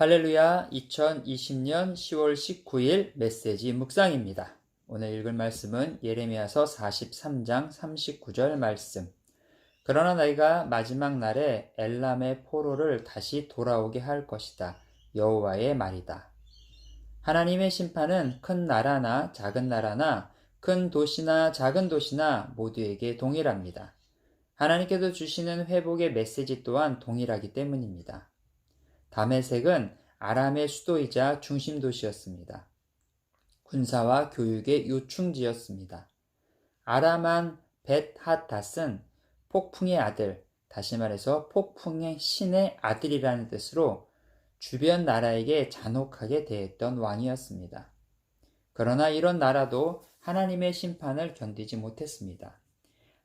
할렐루야 2020년 10월 19일 메시지 묵상입니다. 오늘 읽을 말씀은 예레미야서 43장 39절 말씀. 그러나 너희가 마지막 날에 엘람의 포로를 다시 돌아오게 할 것이다. 여호와의 말이다. 하나님의 심판은 큰 나라나 작은 나라나 큰 도시나 작은 도시나 모두에게 동일합니다. 하나님께서 주시는 회복의 메시지 또한 동일하기 때문입니다. 다메색은 아람의 수도이자 중심 도시였습니다. 군사와 교육의 요충지였습니다. 아람한 벳하닷은 폭풍의 아들, 다시 말해서 폭풍의 신의 아들이라는 뜻으로 주변 나라에게 잔혹하게 대했던 왕이었습니다. 그러나 이런 나라도 하나님의 심판을 견디지 못했습니다.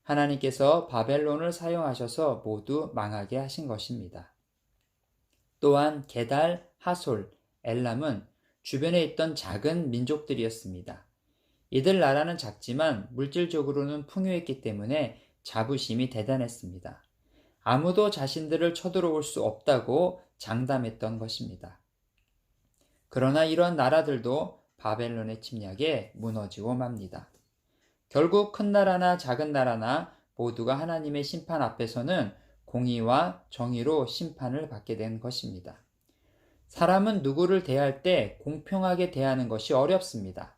하나님께서 바벨론을 사용하셔서 모두 망하게 하신 것입니다. 또한 게달, 하솔, 엘람은 주변에 있던 작은 민족들이었습니다. 이들 나라는 작지만 물질적으로는 풍요했기 때문에 자부심이 대단했습니다. 아무도 자신들을 쳐들어올 수 없다고 장담했던 것입니다. 그러나 이러한 나라들도 바벨론의 침략에 무너지고 맙니다. 결국 큰 나라나 작은 나라나 모두가 하나님의 심판 앞에서는 공의와 정의로 심판을 받게 된 것입니다. 사람은 누구를 대할 때 공평하게 대하는 것이 어렵습니다.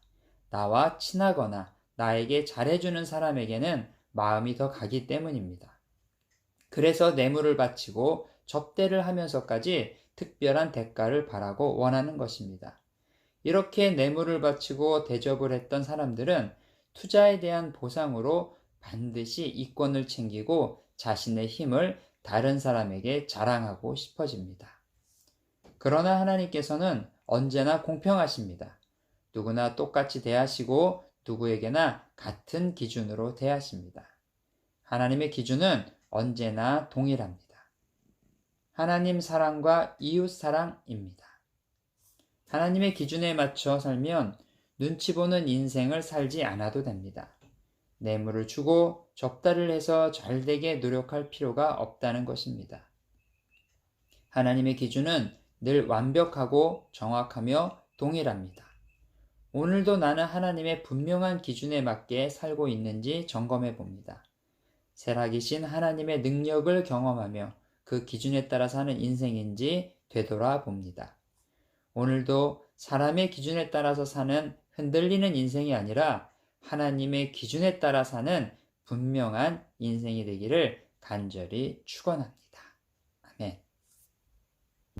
나와 친하거나 나에게 잘해주는 사람에게는 마음이 더 가기 때문입니다. 그래서 뇌물을 바치고 접대를 하면서까지 특별한 대가를 바라고 원하는 것입니다. 이렇게 뇌물을 바치고 대접을 했던 사람들은 투자에 대한 보상으로 반드시 이권을 챙기고 자신의 힘을 다른 사람에게 자랑하고 싶어집니다. 그러나 하나님께서는 언제나 공평하십니다. 누구나 똑같이 대하시고 누구에게나 같은 기준으로 대하십니다. 하나님의 기준은 언제나 동일합니다. 하나님 사랑과 이웃 사랑입니다. 하나님의 기준에 맞춰 살면 눈치 보는 인생을 살지 않아도 됩니다. 뇌물을 주고 접다를 해서 잘 되게 노력할 필요가 없다는 것입니다. 하나님의 기준은 늘 완벽하고 정확하며 동일합니다. 오늘도 나는 하나님의 분명한 기준에 맞게 살고 있는지 점검해 봅니다. 세락이신 하나님의 능력을 경험하며 그 기준에 따라 사는 인생인지 되돌아 봅니다. 오늘도 사람의 기준에 따라서 사는 흔들리는 인생이 아니라 하나님의 기준에 따라 사는 분명한 인생이 되기를 간절히 축원합니다. 아멘.